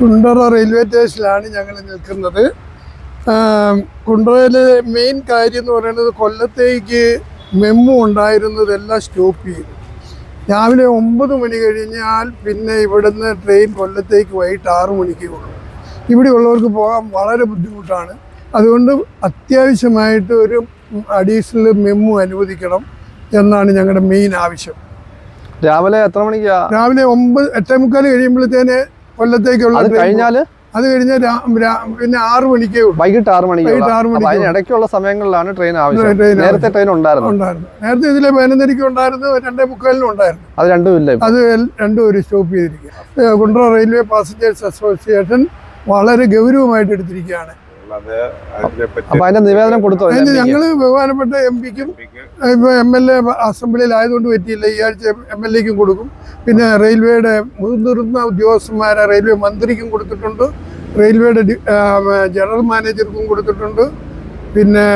Kundara railway സ്റ്റേഷനിലാണ് ഞങ്ങൾ നിൽക്കുന്നത്. കുണ്ടറയിലെ മെയിൻ കാര്യം എന്ന് പറയുന്നത് കൊല്ലത്തേക്ക് മെമ്മു ഉണ്ടായിരുന്നതെല്ലാം സ്റ്റോപ്പ് ചെയ്തു. രാവിലെ ഒമ്പത് മണി കഴിഞ്ഞാൽ പിന്നെ ഇവിടുന്ന് ട്രെയിൻ കൊല്ലത്തേക്ക് വൈകിട്ട് ആറു മണിക്ക് പോകും ഇവിടെയുള്ളവർക്ക് പോകാൻ വളരെ ബുദ്ധിമുട്ടാണ്. അതുകൊണ്ട് അത്യാവശ്യമായിട്ട് ഒരു അഡീഷണൽ മെമ്മു അനുവദിക്കണം എന്നാണ് ഞങ്ങളുടെ മെയിൻ ആവശ്യം. രാവിലെ എത്ര മണിക്കാണ് രാവിലെ ഒമ്പത് എട്ടേ മുക്കാൽ കഴിയുമ്പോഴത്തേന് കൊല്ലത്തേക്കുള്ള കഴിഞ്ഞാൽ അത് കഴിഞ്ഞ് പിന്നെ ആറു മണിക്കേ വൈകിട്ട് ആറ് മണിക്ക് വൈകിട്ട് ആറു മണി ഇടയ്ക്കുള്ള സമയങ്ങളിലാണ് ട്രെയിൻ ആവശ്യം. നേരത്തെ ട്രെയിൻ ഉണ്ടായിരുന്നു. ഉണ്ടായിരുന്നു. നേരത്തെ ഇതിലെ പതിനൊന്നരയ്ക്ക് ഉണ്ടായിരുന്നു രണ്ടേ മുക്കാലിനും ഉണ്ടായിരുന്നു. അത് രണ്ടും ഇല്ല. അത് രണ്ടും ഒരു സ്റ്റോപ്പ് ചെയ്തിരിക്കുക കുണ്ട്ര റെയിൽവേ പാസഞ്ചേഴ്സ് അസോസിയേഷൻ വളരെ ഗൗരവമായിട്ട് എടുത്തിരിക്കുകയാണ്. അപ്പൊ അതിന്റെ നിവേദനം കൊടുത്തു? ഞങ്ങൾ ഞങ്ങൾ ബഹുമാനപ്പെട്ട എം പിക്കും ഇപ്പൊ എം എൽ എ അസംബ്ലിയിൽ ആയതുകൊണ്ട് പറ്റിയില്ല. ഈ ആഴ്ച എം എൽ എക്കും കൊടുക്കും. പിന്നെ റെയിൽവേയുടെ മുതിർന്ന ഉദ്യോഗസ്ഥന്മാരെ റെയിൽവേ മന്ത്രിക്കും കൊടുത്തിട്ടുണ്ട്. റെയിൽവേയുടെ ജനറൽ മാനേജർക്കും കൊടുത്തിട്ടുണ്ട്. പിന്നെ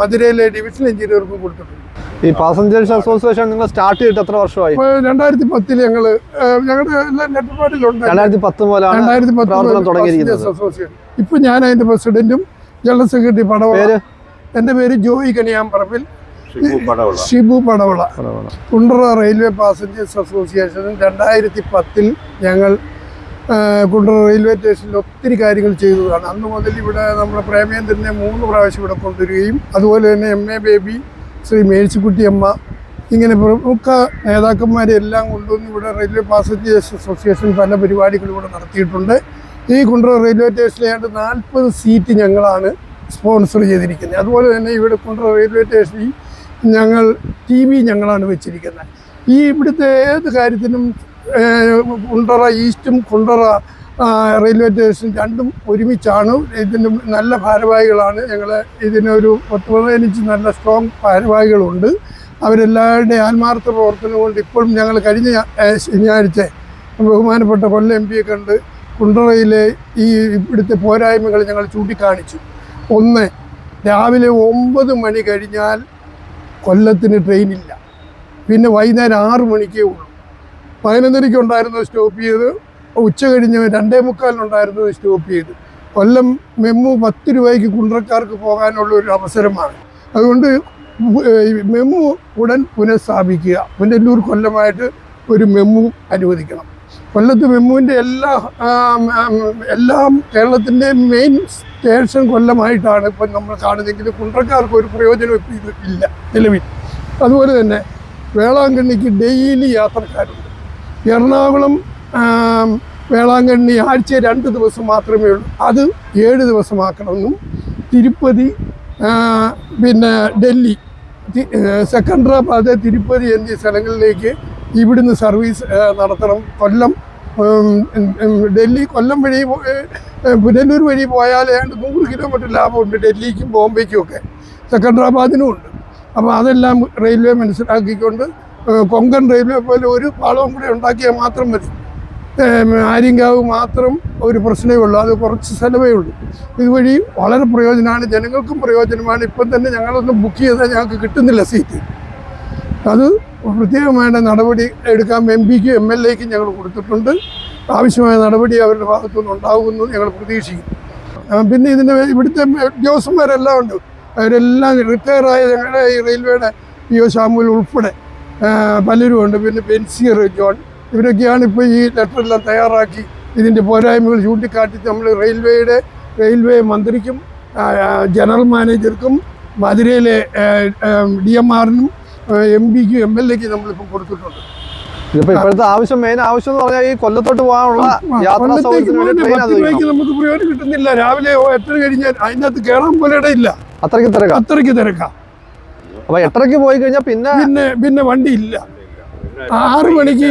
മധുരയിലെ ഡിവിഷൻ എഞ്ചിനീയർക്കും കൊടുത്തിട്ടുണ്ട്. ഈ പാസഞ്ചേഴ്സ് അസോസിയേഷൻ നിങ്ങൾ സ്റ്റാർട്ട് ചെയ്തിട്ട് എത്ര വർഷമായി? രണ്ടായിരത്തി പത്തിൽ ഞങ്ങൾ ഞങ്ങളുടെ നെറ്റ്പാടിലുണ്ട് രണ്ടായിരത്തി പത്ത് മുതലാണ് രണ്ടായിരത്തി പ്രവർത്തനം തുടങ്ങിയിരിക്കുന്നത്. അസോസിയേഷൻ ഇപ്പൊ ഞാൻ അതിന്റെ പ്രസിഡന്റും ജനറൽ സെക്രട്ടറി പടവള. എന്റെ പേര് Joy Kaniyamparambil. Shibu Padavala. Kundara railway passengers association രണ്ടായിരത്തി പത്തിൽ ഞങ്ങൾ കുണ്ടറ റെയിൽവേ സ്റ്റേഷനിൽ ഒത്തിരി കാര്യങ്ങൾ ചെയ്തതാണ്. അന്ന് മുതൽ ഇവിടെ നമ്മുടെ പ്രേമേന്ദ്രനെ മൂന്ന് പ്രാവശ്യം ഇവിടെ കൊണ്ടുവരികയും അതുപോലെ തന്നെ എം എ ബേബി ശ്രീ മേഴ്സിക്കുട്ടിയമ്മ ഇങ്ങനെ പ്രമുഖ നേതാക്കന്മാരെ എല്ലാം കൊണ്ടുവന്ന് ഇവിടെ റെയിൽവേ പാസഞ്ചേഴ്സ് അസോസിയേഷൻ പല പരിപാടികളും ഇവിടെ നടത്തിയിട്ടുണ്ട്. ഈ കുണ്ടറ റെയിൽവേ സ്റ്റേഷനിലായിട്ട് നാൽപ്പത് സീറ്റ് ഞങ്ങളാണ് സ്പോൺസർ ചെയ്തിരിക്കുന്നത്. അതുപോലെ തന്നെ ഇവിടെ കുണ്ടറ റെയിൽവേ സ്റ്റേഷനിൽ ഞങ്ങൾ ടി വി ഞങ്ങളാണ് വെച്ചിരിക്കുന്നത്. ഈ ഇവിടുത്തെ ഏത് കാര്യത്തിനും കുണ്ടറ ഈസ്റ്റും കുണ്ടറ റെയിൽവേ സ്റ്റേഷൻ രണ്ടും ഒരുമിച്ചാണ്. ഇതിന് നല്ല ഭാരവാഹികളാണ് ഞങ്ങൾ ഇതിനൊരു പത്ത് പതിനഞ്ച് നല്ല സ്ട്രോങ് ഭാരവാഹികളുണ്ട്. അവരെല്ലാവരുടെയും ആത്മാർത്ഥ പ്രവർത്തനം കൊണ്ട് ഇപ്പോഴും ഞങ്ങൾ കഴിഞ്ഞ ശനിയാഴ്ച ബഹുമാനപ്പെട്ട കൊല്ലം എം പിയെ കണ്ട് കുണ്ടറയിലെ ഈ ഇവിടുത്തെ പോരായ്മകൾ ഞങ്ങൾ ചൂണ്ടിക്കാണിച്ചു. ഒന്ന് രാവിലെ ഒമ്പത് മണി കഴിഞ്ഞാൽ കൊല്ലത്തിന് ട്രെയിനില്ല. പിന്നെ വൈകുന്നേരം ആറ് മണിക്കേ ഉള്ളൂ. പതിനൊന്നരയ്ക്ക് ഉണ്ടായിരുന്നത് സ്റ്റോപ്പ് ചെയ്ത് ഉച്ച കഴിഞ്ഞ് രണ്ടേ മുക്കാലിനുണ്ടായിരുന്നത് സ്റ്റോപ്പ് ചെയ്തു. കൊല്ലം മെമ്മു പത്ത് രൂപയ്ക്ക് കുണ്ടറക്കാർക്ക് പോകാനുള്ള ഒരു അവസരമാണ്. അതുകൊണ്ട് മെമ്മു ഉടൻ പുനഃസ്ഥാപിക്കുക. പുനല്ലൂർ കൊല്ലമായിട്ട് ഒരു മെമ്മു അനുവദിക്കണം. കൊല്ലത്ത് മെമ്മുവിന്റെ എല്ലാ എല്ലാം കേരളത്തിന്റെ മെയിൻ സ്റ്റേഷൻ കൊല്ലമായിട്ടാണ് ഇപ്പം നമ്മൾ കാണുന്നതെങ്കിൽ കുണ്ടറക്കാർക്ക് ഒരു പ്രയോജനം ഇപ്പം ഇല്ല നിലവിൽ. അതുപോലെ തന്നെ വേളാങ്കണ്ണിക്ക് ഡെയിലി യാത്രക്കാരുണ്ട്. എറണാകുളം വേളാങ്കണ്ണി ആഴ്ച രണ്ട് ദിവസം മാത്രമേ ഉള്ളൂ. അത് ഏഴ് ദിവസമാക്കണമെന്നും തിരുപ്പതി പിന്നെ ഡൽഹി സെക്കൻഡറാബാദ് തിരുപ്പതി എന്നീ സ്ഥലങ്ങളിലേക്ക് ഇവിടുന്ന് സർവീസ് നടത്തണം. കൊല്ലം ഡൽഹി കൊല്ലം വഴി പുനലൂർ വഴി പോയാൽ ഏതാണ്ട് നൂറ് കിലോമീറ്റർ ലാഭമുണ്ട് ഡൽഹിക്കും ബോംബെക്കും ഒക്കെ. സെക്കൻഡറാബാദിനും ഉണ്ട്. അപ്പോൾ അതെല്ലാം റെയിൽവേ മനസ്സിലാക്കിക്കൊണ്ട് കൊങ്കൺ റെയിൽവേ പോലെ ഒരു പാളവും കൂടെ ഉണ്ടാക്കിയാൽ മാത്രം മതി. ആര്യങ്കാവ് മാത്രം ഒരു പ്രശ്നമേ ഉള്ളൂ. അത് കുറച്ച് സ്ഥലമേ ഉള്ളൂ. ഇതുവഴി വളരെ പ്രയോജനമാണ്. ജനങ്ങൾക്കും പ്രയോജനമാണ്. ഇപ്പം തന്നെ ഞങ്ങളൊന്ന് ബുക്ക് ചെയ്താൽ ഞങ്ങൾക്ക് കിട്ടുന്നില്ല സീറ്റ് അത് പ്രത്യേകമായ നടപടി എടുക്കാൻ എം പിക്കും എം എൽ എക്കും ഞങ്ങൾ കൊടുത്തിട്ടുണ്ട്. ആവശ്യമായ നടപടി അവരുടെ ഭാഗത്തുനിന്ന് ഉണ്ടാകുമെന്ന് ഞങ്ങൾ പ്രതീക്ഷിക്കും പിന്നെ ഇതിന്റെ ഇവിടുത്തെ ഉദ്യോഗസ്ഥന്മാരെല്ലാം ഉണ്ട്. അവരെല്ലാം റിട്ടയറായ ഞങ്ങളുടെ ഈ റെയിൽവേയുടെ പി ഒ ഷാമുൽ ഉൾപ്പെടെ പലരും ഉണ്ട്. പിന്നെ ബെൻസിയർ ജോൺ ഇവരൊക്കെയാണ് ഇപ്പോൾ ഈ ലെറ്ററെല്ലാം തയ്യാറാക്കി ഇതിന്റെ പോരായ്മകൾ ചൂണ്ടിക്കാട്ടി നമ്മൾ റെയിൽവേയുടെ റെയിൽവേ മന്ത്രിക്കും ജനറൽ മാനേജർക്കും മധുരയിലെ ഡി എം ആറിനും എം പിക്കും എം എൽ എക്കും നമ്മളിപ്പോൾ കൊടുത്തിട്ടുണ്ട്. ഇപ്പോഴത്തെ ആവശ്യം മെയിൻ ആവശ്യം എന്ന് പറഞ്ഞാൽ ഈ കൊല്ലത്തോട്ട് പോകാനുള്ള യാത്രാ സൗകര്യത്തിന് നമുക്ക് പ്രയോജനം കിട്ടുന്നില്ല. രാവിലെ എട്ടര കഴിഞ്ഞാൽ അതിനകത്ത് കയറാൻ പോലെ ഇടയില്ല. അത്രയ്ക്ക് തിരക്കാം? അത്രയ്ക്ക് തിരക്കാം. അപ്പൊ എട്ടരക്ക് പോയി കഴിഞ്ഞാൽ പിന്നെ പിന്നെ പിന്നെ വണ്ടി ഇല്ല. ആറ് മണിക്ക്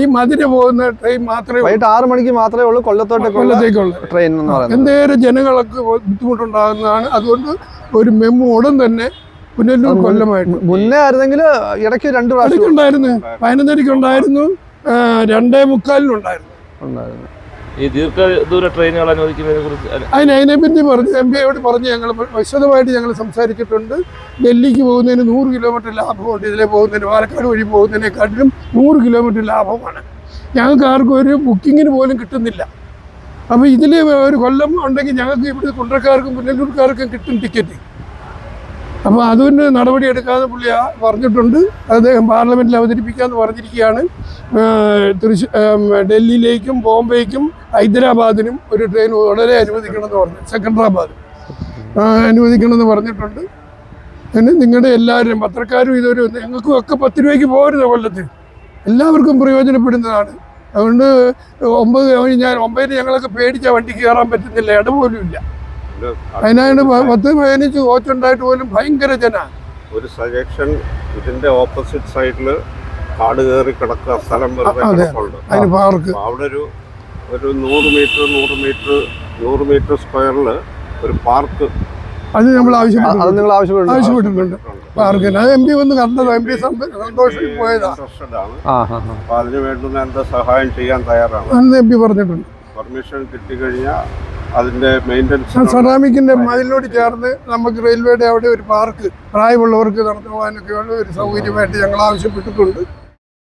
ഈ മധുര പോകുന്ന ട്രെയിൻ മാത്രമേ വൈകിട്ട് ആറ് മണിക്ക് മാത്രമേ ഉള്ളൂ കൊല്ലത്തോട്ട് കൊല്ലത്തേക്കുള്ളു ട്രെയിൻ എന്ന് പറയുന്നത്. എന്തേരം ജനങ്ങൾക്ക് ബുദ്ധിമുട്ടുണ്ടാകുന്നതാണ്. അതുകൊണ്ട് ഒരു മെമ്മു ഉടൻ തന്നെ പുനലൂർ കൊല്ലമായിട്ട്. മുന്നേ ആയിരുന്നെങ്കിൽ ഇടയ്ക്ക് രണ്ട് പ്രാവശ്യം ഉണ്ടായിരുന്നു. പതിനൊന്നരയ്ക്ക് ഉണ്ടായിരുന്നു. രണ്ടേ മുക്കാലിനുണ്ടായിരുന്നു ഉണ്ടായിരുന്നു. ഈ ദീർഘദൂര ട്രെയിനുകൾ അനുവദിക്കുന്നതിനെ കുറിച്ച് അതിന് അതിന് അതിനെപ്പറ്റി പറഞ്ഞ് എം പി ഐയോട് പറഞ്ഞ് ഞങ്ങൾ വിശദമായിട്ട് ഞങ്ങൾ സംസാരിച്ചിട്ടുണ്ട്. ഡൽഹിക്ക് പോകുന്നതിന് നൂറ് കിലോമീറ്റർ ലാഭമുണ്ട്. ഇതിലെ പോകുന്നതിന് പാലക്കാട് വഴി പോകുന്നതിനെക്കാട്ടിലും നൂറ് കിലോമീറ്റർ ലാഭമാണ്. ഞങ്ങൾക്ക് ആർക്കും ഒരു ബുക്കിങ്ങിന് പോലും കിട്ടുന്നില്ല. അപ്പോൾ ഇതിൽ ഒരു കൊല്ലം ഉണ്ടെങ്കിൽ ഞങ്ങൾക്ക് ഇവിടുത്തെ കുണ്ടക്കാർക്കും പുനലൂർക്കാർക്കും കിട്ടും ടിക്കറ്റ്. അപ്പോൾ അതിന് നടപടി എടുക്കാതെ പുള്ളി പറഞ്ഞിട്ടുണ്ട്. അദ്ദേഹം പാർലമെന്റിൽ അവതരിപ്പിക്കാമെന്ന് പറഞ്ഞിരിക്കുകയാണ്. തൃശ്ശൂ ഡൽഹിയിലേക്കും ബോംബെക്കും ഹൈദരാബാദിനും ഒരു ട്രെയിൻ ഉടനെ അനുവദിക്കണമെന്ന് പറഞ്ഞു. സെക്കൻഡറാബാദ് അനുവദിക്കണമെന്ന് പറഞ്ഞിട്ടുണ്ട്. പിന്നെ നിങ്ങളുടെ എല്ലാവരും പത്രക്കാരും ഇതൊരു ഞങ്ങൾക്കും ഒക്കെ പത്ത് രൂപയ്ക്ക് പോരുന്ന കൊല്ലത്ത്. എല്ലാവർക്കും പ്രയോജനപ്പെടുന്നതാണ്. അതുകൊണ്ട് ഒമ്പത് ഞാൻ ഒമ്പതിന് ഞങ്ങളൊക്കെ പേടിച്ച വണ്ടിക്ക് കയറാൻ പറ്റുന്നില്ല. ഇടപോലും ഇല്ല. പ- പത്ത് പതിനഞ്ച് കോച്ചുണ്ടായിട്ട് പോലും ഭയങ്കര ജന. ഒരു സജഷൻ ഇതിന്റെ ഓപ്പോസിറ്റ് സൈഡിൽ കാട് കയറി കിടക്കുക സ്ഥലം വെറുതെ അതിന് പാർക്ക് അവിടെ ഒരു ഒരു നൂറ് മീറ്റർ നൂറ് മീറ്റർ നൂറ് മീറ്റർ സ്ക്വയറിൽ ഒരു പാർക്ക് അത് നമ്മൾ അത് ആവശ്യപ്പെട്ടു നിങ്ങൾ ആവശ്യപ്പെടുന്നു ആവശ്യപ്പെട്ടിട്ടുണ്ട്. പാർക്കിന് അത് എം പി വന്ന് കണ്ടത്. എം പി സന്തോഷം പോയതാ. അതിനു ആണ്. ആ ഹാ ഹാ. അപ്പൊ അതിന് വേണ്ടുന്ന എന്താ സഹായം ചെയ്യാൻ തയ്യാറാണ്? അന്ന് എം പി പറഞ്ഞിട്ടുണ്ട്. പെർമിഷൻ കിട്ടിക്കഴിഞ്ഞാൽ അതിന്റെ മെയിന്റനൻസ് സെറാമിക്കിന്റെ മതിലിനോട് ചേർന്ന് നമുക്ക് റെയിൽവേയുടെ അവിടെ ഒരു പാർക്ക് പ്രായമുള്ളവർക്ക് നടന്നു പോകാനൊക്കെയുള്ള ഒരു സൗകര്യമായിട്ട് ഞങ്ങൾ ആവശ്യപ്പെട്ടിട്ടുണ്ട്.